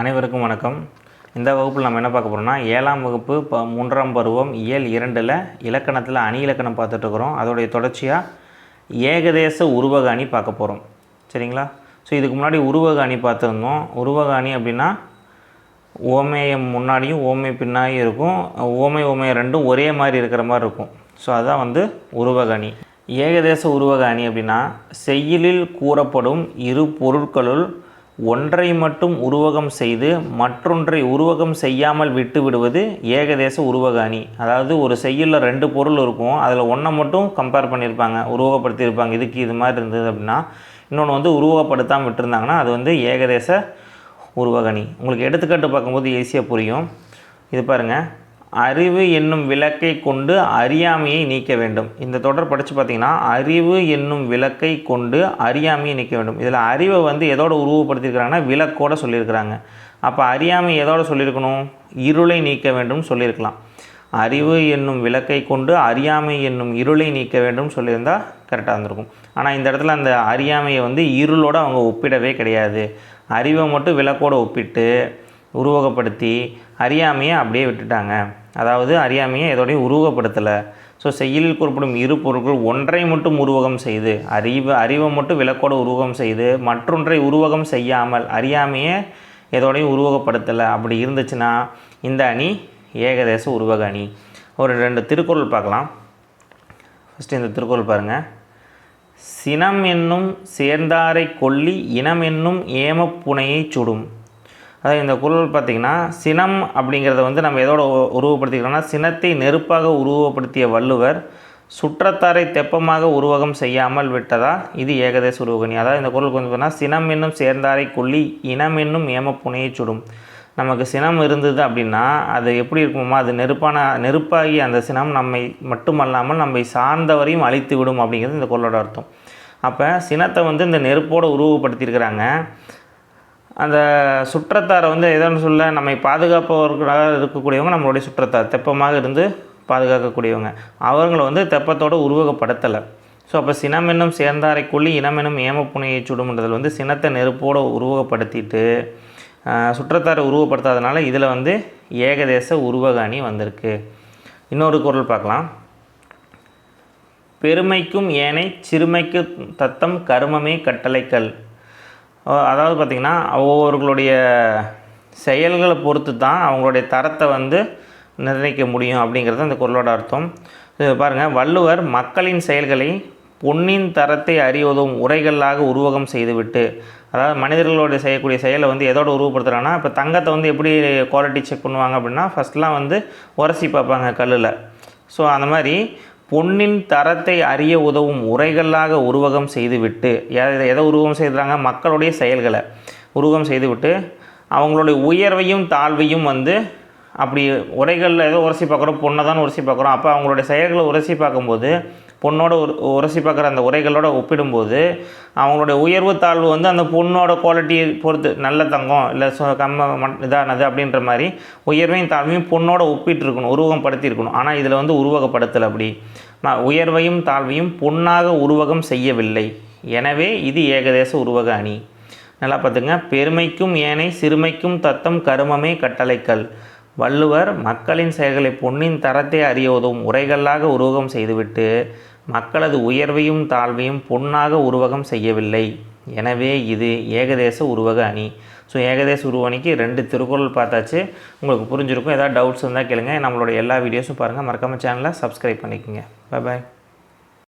அனைவருக்கும் வணக்கம். இந்த வகுப்பில் நம்ம என்ன பார்க்க போகிறோம்னா ஏழாம் வகுப்பு ப மூன்றாம் பருவம் இயல் இரண்டில் இலக்கணத்தில் அணி இலக்கணம் பார்த்துட்ருக்குறோம் அதோடைய தொடர்ச்சியாக ஏகதேச உருவக அணி பார்க்க போகிறோம் சரிங்களா? ஸோ இதுக்கு முன்னாடி உருவக அணி பார்த்துருந்தோம். உருவக அணி அப்படின்னா ஓமையம் முன்னாடியும் ஓமை பின்னாடியும் இருக்கும். ஓமை ஓமை ரெண்டும் ஒரே மாதிரி இருக்கிற மாதிரி இருக்கும். ஸோ அதுதான் வந்து உருவக அணி. ஏகதேச உருவக அணி அப்படின்னா செய்யலில் கூறப்படும் இரு பொருட்களுள் ஒன்றை மட்டும் உருவகம் செய்து மற்றொன்றை உருவகம் செய்யாமல் விட்டு விடுவது ஏகதேச உருவக அணி அதாவது ஒரு செய்யுளில் ரெண்டு பொருள் இருக்கும். அதில் ஒன்றை மட்டும் கம்பேர் பண்ணியிருப்பாங்க உருவகப்படுத்தியிருப்பாங்க. இதுக்கு இது மாதிரி இருந்தது அப்படின்னா இன்னொன்று வந்து உருவகப்படுத்தாமல் விட்டுருந்தாங்கன்னா அது வந்து ஏகதேச உருவகணி. உங்களுக்கு எடுத்துக்காட்டு பார்க்கும்போது ஈஸியாக புரியும். இது பாருங்கள் அறிவு என்னும் விளக்கை கொண்டு அறியாமையை நீக்க வேண்டும். இந்த தொடர் படித்து பார்த்தீங்கன்னா அறிவு என்னும் விளக்கை கொண்டு அறியாமையை நீக்க வேண்டும். இதில் அறிவை வந்து எதோட உருவப்படுத்தியிருக்கிறாங்கன்னா விளக்கோட சொல்லியிருக்கிறாங்க. அப்போ அறியாமை எதோட சொல்லியிருக்கணும்? இருளை நீக்க வேண்டும் சொல்லியிருக்கலாம். அறிவு என்னும் விளக்கை கொண்டு அறியாமை என்னும் இருளை நீக்க வேண்டும் சொல்லியிருந்தால் கரெக்டாக இருந்திருக்கும். ஆனால் இந்த இடத்துல அந்த அறியாமையை வந்து இருளோடு அவங்க ஒப்பிடவே கிடையாது. அறிவை மட்டும் விளக்கோடு ஒப்பிட்டு உருவகப்படுத்தி அறியாமையை அப்படியே விட்டுட்டாங்க. அதாவது அறியாமையை எதோடையும் உருவகப்படுத்தலை. ஸோ செய்யலில் குறிப்பிடும் இரு பொருட்கள் ஒன்றை மட்டும் உருவகம் செய்து அறிவு அறிவை மட்டும் விளக்கோடு உருவகம் செய்து மற்றொன்றை உருவகம் செய்யாமல் அறியாமையை எதோடையும் உருவகப்படுத்தலை. அப்படி இருந்துச்சுன்னா இந்த அணி ஏகதேச உருவக அணி. ஒரு ரெண்டு திருக்குறள் பார்க்கலாம். ஃபஸ்ட்டு இந்த திருக்குறள் பாருங்கள் சினம் என்னும் சேர்ந்தாரை கொல்லி இனம் என்னும் ஏமப்புனையை சுடும். அதாவது இந்த குரல் பார்த்திங்கன்னா சினம் அப்படிங்கிறத வந்து நம்ம எதோட உருவப்படுத்திக்கிறோம்னா சினத்தை நெருப்பாக உருவப்படுத்திய வள்ளுவர் சுற்றத்தாரை தெப்பமாக உருவகம் செய்யாமல் விட்டதா? இது ஏகதேச உருவகணி. அதாவது இந்த குரல் கொஞ்சம் பார்த்தீங்கன்னா சினம் என்னும் சேர்ந்தாரை கொல்லி இனம் என்னும் ஏமப்புனையை சுடும். நமக்கு சினம் இருந்தது அப்படின்னா அது எப்படி இருக்குமா அது நெருப்பான நெருப்பாகி அந்த சினம் நம்மை மட்டுமல்லாமல் நம்மை சார்ந்தவரையும் அழித்து விடும் அப்படிங்கிறது இந்த குரலோட அர்த்தம். அப்போ சினத்தை வந்து இந்த நெருப்போடு உருவப்படுத்தியிருக்கிறாங்க அந்த சுற்றத்தாரை வந்து எதோன்னு சொல்ல நம்மை பாதுகாப்பவர்களாக இருக்கக்கூடியவங்க நம்மளுடைய சுற்றத்தார். தெப்பமாக இருந்து பாதுகாக்கக்கூடியவங்க. அவங்கள வந்து தெப்பத்தோடு உருவகப்படுத்தலை. ஸோ அப்போ சினம் என்னும் சேர்ந்தாரைக்குள்ளி இனம் என்னும் ஏமப்புனையை சுடும்ன்றதில் வந்து சினத்தை நெருப்போடு உருவகப்படுத்திட்டு சுற்றத்தாரை உருவப்படுத்தாதனால இதில் வந்து ஏகதேச உருவக அணி வந்திருக்கு. இன்னொரு குரல் பார்க்கலாம். பெருமைக்கும் ஏனை சிறுமைக்கு தத்தம் கருமமே கட்டளைக்கல். அதாவது பார்த்திங்கன்னா ஒவ்வொருவர்களுடைய செயல்களை பொறுத்து தான் அவங்களுடைய தரத்தை வந்து நிர்ணயிக்க முடியும் அப்படிங்கிறது அந்த குரலோட அர்த்தம். பாருங்கள் வள்ளுவர் மக்களின் செயல்களை பொன்னின் தரத்தை அறிவதும் உரைகளாக உருவகம் செய்துவிட்டு அதாவது மனிதர்களோட செய்யக்கூடிய செயலை வந்து எதோட உருவப்படுத்துகிறாங்கன்னா இப்போ தங்கத்தை வந்து எப்படி குவாலிட்டி செக் பண்ணுவாங்க அப்படின்னா ஃபஸ்ட்லாம் வந்து உரசி பார்ப்பாங்க கல்லில். ஸோ அந்த மாதிரி பொன்னின் தரத்தை அறிய உதவும் உரைகளாக உருவகம் செய்துவிட்டு எதை எதை உருவகம் செய்கிறாங்க மக்களுடைய செயல்களை உருவகம் செய்துவிட்டு அவங்களுடைய உயர்வையும் தாழ்வையும் வந்து அப்படி உரைகளில் ஏதோ உரசி பார்க்குறோம் பொண்ணை தான் உரசி பார்க்குறோம். அப்போ அவங்களுடைய செயல்களை உரசி பார்க்கும்போது பொண்ணோட உரசி பார்க்குற அந்த உரைகளோட ஒப்பிடும்போது அவங்களுடைய உயர்வு தாழ்வு வந்து அந்த பொண்ணோட குவாலிட்டியை பொறுத்து நல்ல தங்கம் இல்லை சொ கம்ம இதானது அப்படின்ற மாதிரி உயர்வையும் தாழ்வையும் பொண்ணோட ஒப்பிட்டு இருக்கணும் உருவகப்படுத்தியிருக்கணும். ஆனால் இதில் வந்து உருவகப்படுத்தலை அப்படி. நான் உயர்வையும் தாழ்வையும் பொன்னாக உருவகம் செய்யவில்லை. எனவே இது ஏகதேச உருவக அணி. நல்லா பார்த்துங்க. பெருமைக்கும் ஏனை சிறுமைக்கும் தத்தம் கருமமே கட்டளைக்கல். வள்ளுவர் மக்களின் செயல்களை பொன்னின் தரத்தை அறிய உதவும் உரைகளாக உருவகம் செய்துவிட்டு மக்களது உயர்வையும் தாழ்வையும் பொன்னாக உருவகம் செய்யவில்லை. எனவே இது ஏகதேச உருவக அணி. ஸோ ஏகதேச உருவணிக்கு ரெண்டு திருக்குறள் பார்த்தாச்சு. உங்களுக்கு புரிஞ்சிருக்கும். ஏதாவது டவுட்ஸ் இருந்தால் கேளுங்க. நம்மளோட எல்லா வீடியோஸும் பாருங்கள் மறக்காமல் சேனலை சப்ஸ்கிரைப் பண்ணிக்கோங்க. பாய்